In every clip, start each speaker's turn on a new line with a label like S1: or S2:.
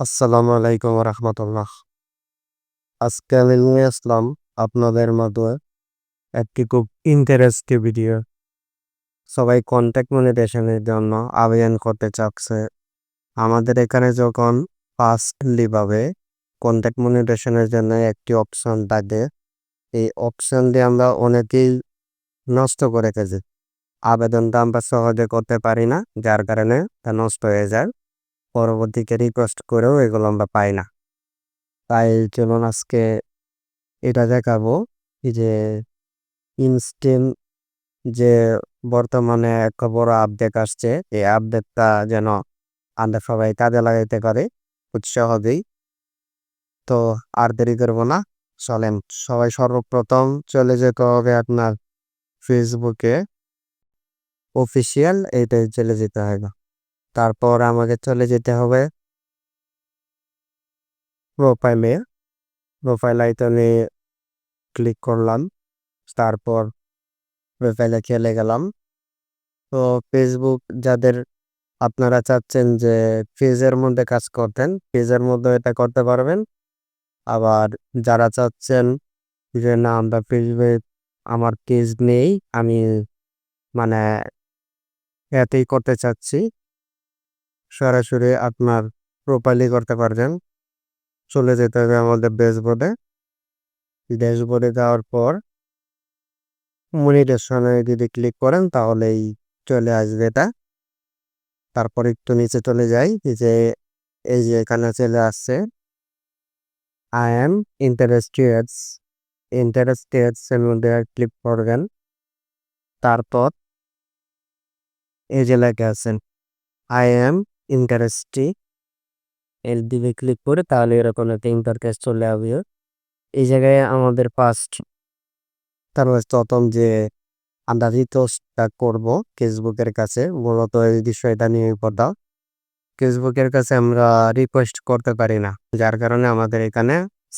S1: আসসালামু আলাইকুম রহমতুল্লাহ। আজকে আমি নিয়ে আসলাম আপনাদের মতো একটি খুব ইন্টারেস্টিং ভিডিও সবাই কন্ট্যাক্ট মনিটেশনের জন্য আবেদন করতে চাচ্ছে। আমাদের এখানে যখন ফার্স্টলি পাবে কন্ট্যাক্ট মনিটেশনের জন্য একটি অপশন থাকে। এই অপশন দিয়ে আমরা অনেকেই নষ্ট করে ফেলি আবেদনটা আমরা সহজে করতে পারি না, যার কারণে তা নষ্ট হয়ে যায়। পরবর্তীকে রিকোয়েস্ট করেও এগুলো আমরা পাই না। তাই চলুন আজকে এটা দেখাবো যে ইনস্টেন্ট যে বর্তমানে একটা বড় আপডেট আসছে, এই আপডেটটা যেন আমরা সবাই কাজে লাগাইতে পারে উৎসাহ দিই তো আর দেরি করব না, চলেন সবাই সর্বপ্রথম চলে যেতে হবে আপনার ফেসবুকে অফিসিয়াল এইটাই চলে যেতে হবে। তারপর আমাকে চলে যেতে হবে। প্রোফাইলে প্রোফাইল আইকনে ক্লিক করলাম। তারপর প্রোফাইলে খেলে গেলাম। তো ফেসবুক যাদের আপনারা চাচ্ছেন যে পেজের মধ্যে কাজ করতেন, পেজের মধ্যে এটা করতে পারবেন। আবার যারা চাচ্ছেন যে না, আমরা পেজে আমার পেজ নেই, আমি মানে এতেই করতে চাচ্ছি। সরাসরি আপনার প্রোফাইলই করতে পারবেন। চলে যেতে হবে আমাদের ড্যাশবোর্ডে ড্যাশবোর্ডে যাওয়ার পর মনিটেশনে যদি ক্লিক করেন তাহলেই চলে আসবে এটা। তারপর একটু নিচে চলে যাই যে এই যে এখানে চলে আসছে। আই এম ইন্টারেস্টেড ইন্টারেস্টেড এর মধ্যে ক্লিক করবেন। তারপর এই যে লেখা আছেন আই এম ইন্টারেস্টি এর দিকে ক্লিক করে তাহলে এরকম একটা ইন্টারফেস চলে আসবে। এই জায়গায় আমাদের ফার্স্ট তারপর প্রথম যে রিকোয়েস্টটা করব ফেসবুকের কাছে, মূলত এই বিষয়টা নিয়ে কথা। ফেসবুকের কাছে আমরা রিকোয়েস্ট করতে পারি না, যার কারণে আমাদের এখানে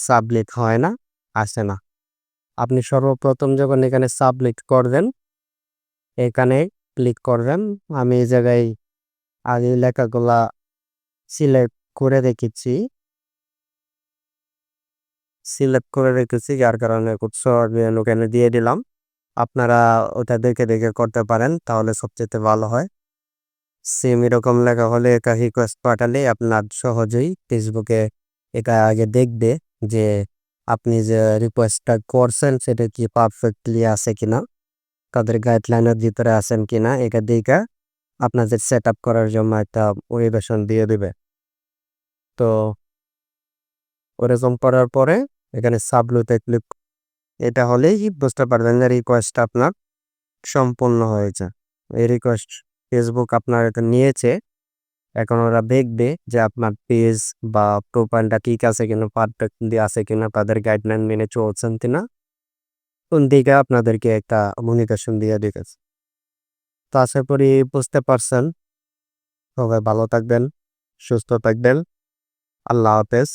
S1: সাবমিট হয় না, আসে না। আপনি সর্বপ্রথম যখন এখানে সাবমিট করবেন, এখানে ক্লিক করবেন, আমি এই জায়গায় আগে লেখাগুলা সিলেক্ট করে রেখেছি। সিলেক্ট করে রেখেছি, যার কারণে খুব ওখানে দিয়ে দিলাম। আপনারা ওটা দেখে দেখে করতে পারেন, তাহলে সবচেয়ে ভালো হয়। সেম এরকম লেখা হলে এটা রিকোয়েস্ট পাঠালে আপনার সহজেই ফেসবুকে এটা আগে দেখবে যে আপনি যে রিকোয়েস্টটা করছেন, সেটা কি পারফেক্টলি আছে কিনা, তাদের গাইডলাইনের ভিতরে আছেন কিনা, এটা দেখে আপনাদের সেট আপ করার জন্য একটা পরিবেশন দিয়ে দিবে। তো ওরকম করার পরে এখানে সাবলুতে ক্লিক এটা হলেই বুঝতে পারবেন যে রিকোয়েস্ট আপনার সম্পূর্ণ হয়েছে। এই রিকোয়েস্ট ফেসবুক আপনার এটা নিয়েছে, এখন ওরা দেখবে যে আপনার পেজ বা প্রোফাইলটা ঠিক আছে কিনা পারফেক্টলি আছে কিনা, তাদের গাইডলাইন মেনে চলছেন কিনা। কোন দিকে আপনাদেরকে একটা কমিউনিকেশন দিয়ে দিতেছে। তো আশা করি বুঝতে পারছেন। সবাই ভালো থাকবেন সুস্থ থাকবেন। আল্লাহ হাফেজ।